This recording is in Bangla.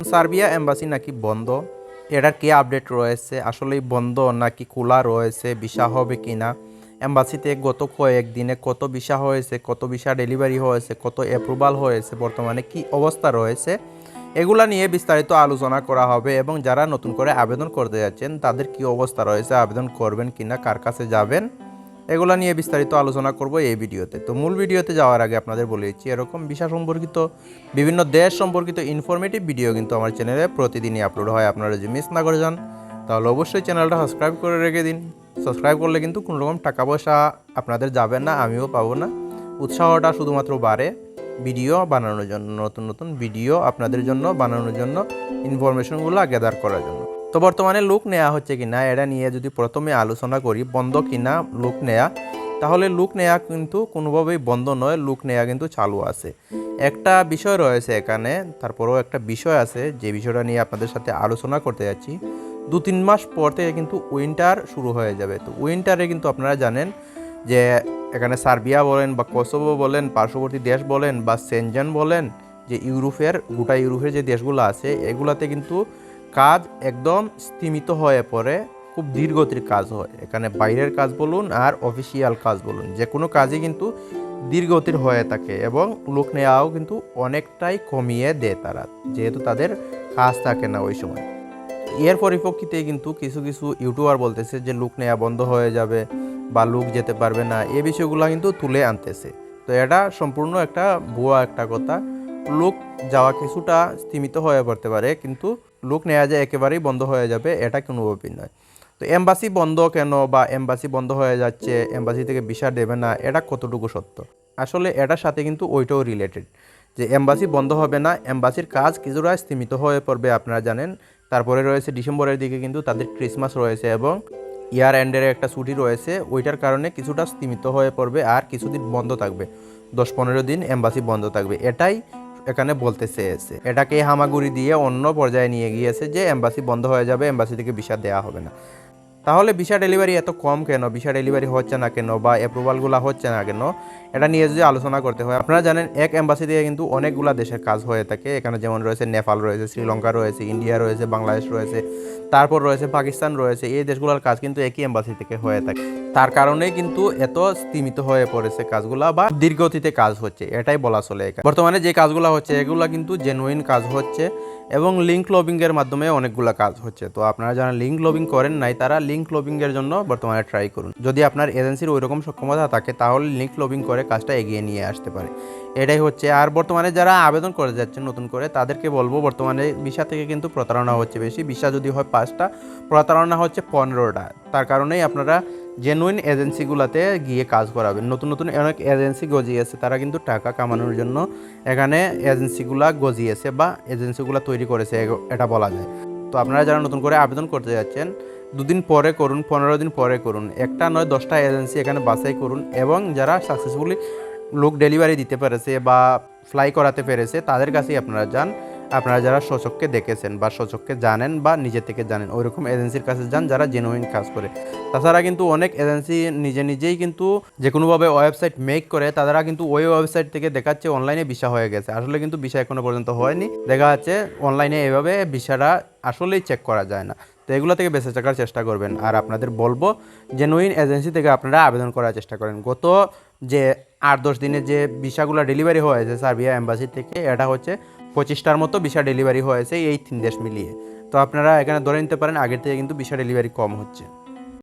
সার্বিয়া এম্বাসি নাকি বন্ধ? এটার কি আপডেট রয়েছে? আসলেই বন্ধ নাকি খোলা রয়েছে? ভিসা হবে কি না এম্বাসিতে গত কয়েকদিনে কত ভিসা হয়েছে? কত ভিসা ডেলিভারি হয়েছে? কত অ্যাপ্রুভাল হয়েছে? বর্তমানে কি অবস্থা রয়েছে? এগুলা নিয়ে বিস্তারিত আলোচনা করা হবে এবং যারা নতুন করে আবেদন করতে যাচ্ছেন, তাদের কি অবস্থা রয়েছে? আবেদন করবেন কিনা? কার কাছে যাবেন? এগুলা নিয়ে বিস্তারিত আলোচনা করব এই ভিডিওতে। তো মূল ভিডিওতে যাওয়ার আগে আপনাদের বলে দিচ্ছি, এরকম ভিসা সম্পর্কিত বিভিন্ন দেশ সম্পর্কিত ইনফরমেটিভ ভিডিও কিন্তু আমার চ্যানেলে প্রতিদিনই আপলোড হয়। আপনারা যদি মিস না করে যান, তাহলে অবশ্যই চ্যানেলটা সাবস্ক্রাইব করে রেখে দিন। সাবস্ক্রাইব করলে কিন্তু কোনো রকম টাকা পয়সা আপনাদের যাবে না, আমিও পাবো না। উৎসাহটা শুধুমাত্র বাড়ে ভিডিও বানানোর জন্য, নতুন নতুন ভিডিও আপনাদের জন্য, বানানোর জন্য ইনফরমেশনগুলো গ্যাদার করার জন্য। তো বর্তমানে লুক নেওয়া হচ্ছে কি না, এটা নিয়ে যদি প্রথমে আলোচনা করি, বন্ধ কিনা লুক নেয়া, তাহলে লুক নেয়া কিন্তু কোনোভাবেই বন্ধ নয়, লুক নেয়া কিন্তু চালু আছে। একটা বিষয় রয়েছে এখানে, তারপরেও একটা বিষয় আছে, যে বিষয়টা নিয়ে আপনাদের সাথে আলোচনা করতে যাচ্ছি। দু তিন মাস পর থেকে কিন্তু উইন্টার শুরু হয়ে যাবে। তো উইন্টারে কিন্তু আপনারা জানেন যে এখানে সার্বিয়া বলেন বা কোসোভো বলেন, পার্শ্ববর্তী দেশ বলেন বা সেনজেন বলেন, যে ইউরোপের গোটা ইউরোপের যে দেশগুলো আছে, এগুলাতে কিন্তু কাজ একদম স্থিমিত হয়ে পড়ে, খুব ধীরগতির কাজ হয়। এখানে বাইরের কাজ বলুন আর অফিসিয়াল কাজ বলুন, যে কোনো কাজই কিন্তু ধীরগতির হয়ে থাকে এবং লোক নেওয়াও কিন্তু অনেকটাই কমিয়ে দেয় তারা, যেহেতু তাদের কাজ থাকে না ওই সময়। এর পরিপ্রেক্ষিতে কিন্তু কিছু কিছু ইউটিউবার বলতেছে যে লুক নেওয়া বন্ধ হয়ে যাবে বা লুক যেতে পারবে না এই বিষয়গুলো কিন্তু তুলে আনতেছে। তো এটা সম্পূর্ণ একটা ভুয়া একটা কথা। লুক যাওয়া কিছুটা স্থিমিত হয়ে পড়তে পারে, কিন্তু লুক নেওয়া যায় একেবারেই বন্ধ হয়ে যাবে, এটা কোনোভাবেই নয়। তো এম্বাসি বন্ধ কেন বা এম্বাসি বন্ধ হয়ে যাচ্ছে, এম্বাসি থেকে ভিসা দেবে না, এটা কতটুকু সত্য? আসলে এটার সাথে কিন্তু ওইটাও রিলেটেড যে এম্বাসি বন্ধ হবে না, এম্বাসির কাজ কিছুটা স্থিমিত হয়ে পড়বে আপনারা জানেন। তারপরে রয়েছে ডিসেম্বরের দিকে কিন্তু তাদের ক্রিসমাস রয়েছে এবং ইয়ার এন্ডের একটা ছুটি রয়েছে, ওইটার কারণে কিছুটা স্থিমিত হয়ে পড়বে আর কিছুদিন বন্ধ থাকবে। দশ পনেরো দিন এম্বাসি বন্ধ থাকবে, এটাই এখানে বলতে চেয়েছে। এটাকে হামাগুড়ি দিয়ে অন্য পর্যায়ে নিয়ে গিয়েছে যে, এম্বাসি বন্ধ হয়ে যাবে, এম্বাসি থেকে ভিসা দেওয়া হবে না। তাহলে ভিসা ডেলিভারি এত কম কেন? ভিসা ডেলিভারি হচ্ছে না কেন? বা অ্যাপ্রুভালগুলো হচ্ছে না কেন? এটা নিয়ে যদি আলোচনা করতে হয়, আপনারা জানেন এক এম্বাসি থেকে কিন্তু অনেকগুলা দেশের কাজ হয়ে থাকে। এখানে যেমন রয়েছে নেপাল, রয়েছে শ্রীলঙ্কা, রয়েছে ইন্ডিয়া, রয়েছে বাংলাদেশ, রয়েছে, তারপর রয়েছে পাকিস্তান, রয়েছে। এই দেশগুলোর কাজ কিন্তু একই এম্বাসি থেকে হয়ে থাকে। তার কারণেই কিন্তু এত স্থিমিত হয়ে পড়েছে কাজগুলা বা দীর্ঘতিতে কাজ হচ্ছে। এটাই বলা চলে। বর্তমানে যে কাজগুলো হচ্ছে, এগুলা কিন্তু জেনুইন কাজ হচ্ছে এবং লিঙ্ক লবিংয়ের মাধ্যমে অনেকগুলো কাজ হচ্ছে। তো আপনারা যারা লিঙ্ক লবিং করেন নাই, তারা লিঙ্ক লবিংয়ের জন্য বর্তমানে ট্রাই করুন। যদি আপনার এজেন্সির ওই রকম সক্ষমতা থাকে, তাহলে লিঙ্ক লবিং করে কাজটা এগিয়ে নিয়ে আসতে পারে। এটাই হচ্ছে। আর বর্তমানে যারা আবেদন করে যাচ্ছেন নতুন করে, তাদেরকে বলব, বর্তমানে ভিসা থেকে কিন্তু প্রতারণা হচ্ছে বেশি। ভিসা যদি হয় পাঁচটা, প্রতারণা হচ্ছে পনেরোটা। তার কারণেই আপনারা জেনুইন এজেন্সিগুলোতে গিয়ে কাজ করাবেন। নতুন নতুন অনেক এজেন্সি গজিয়েছে, তারা কিন্তু টাকা কামানোর জন্য এখানে এজেন্সিগুলা গজিয়েছে বা এজেন্সিগুলো তৈরি করেছে এটা বলা যায়। তো আপনারা যারা নতুন করে আবেদন করতে যাচ্ছেন, দুদিন পরে করুন, পনেরো দিন পরে করুন, একটা নয়, দশটা এজেন্সি এখানে বাছাই করুন এবং যারা সাকসেসফুলি লোক ডেলিভারি দিতে পেরেছে বা ফ্লাই করাতে পেরেছে, তাদের কাছেই আপনারা যান। আপনারা যারা সচককে দেখেছেন বা সচককে জানেন বা নিজে থেকে জানেন ওইরকম এজেন্সির কাছে যান যারা জেনুইন কাজ করে। তাছাড়া কিন্তু অনেক এজেন্সি নিজে নিজেই কিন্তু যে কোনোভাবে ওয়েবসাইট মেক করে তারা কিন্তু ওই ওয়েবসাইট থেকে দেখাচ্ছে অনলাইনে ভিসা হয়ে গেছে। আসলে কিন্তু ভিসা এখনও পর্যন্ত হয়নি। দেখা যাচ্ছে অনলাইনে এভাবে ভিসাটা আসলেই চেক করা যায় না। তো এগুলো থেকে বেঁচে থাকার চেষ্টা করবেন। আর আপনাদের বলব জেনুইন এজেন্সি থেকে আপনারা আবেদন করার চেষ্টা করেন। গত যে আট দশ দিনে যে ভিসাগুলো ডেলিভারি হয়েছে সার্বিয়া এম্বাসি থেকে এটা হচ্ছে পঁচিশটার মতো ভিসা ডেলিভারি হয়েছে এই তিন দেশ মিলিয়ে। তো আপনারা এখানে ধরে নিতে পারেন, আগের থেকে কিন্তু ভিসা ডেলিভারি কম হচ্ছে।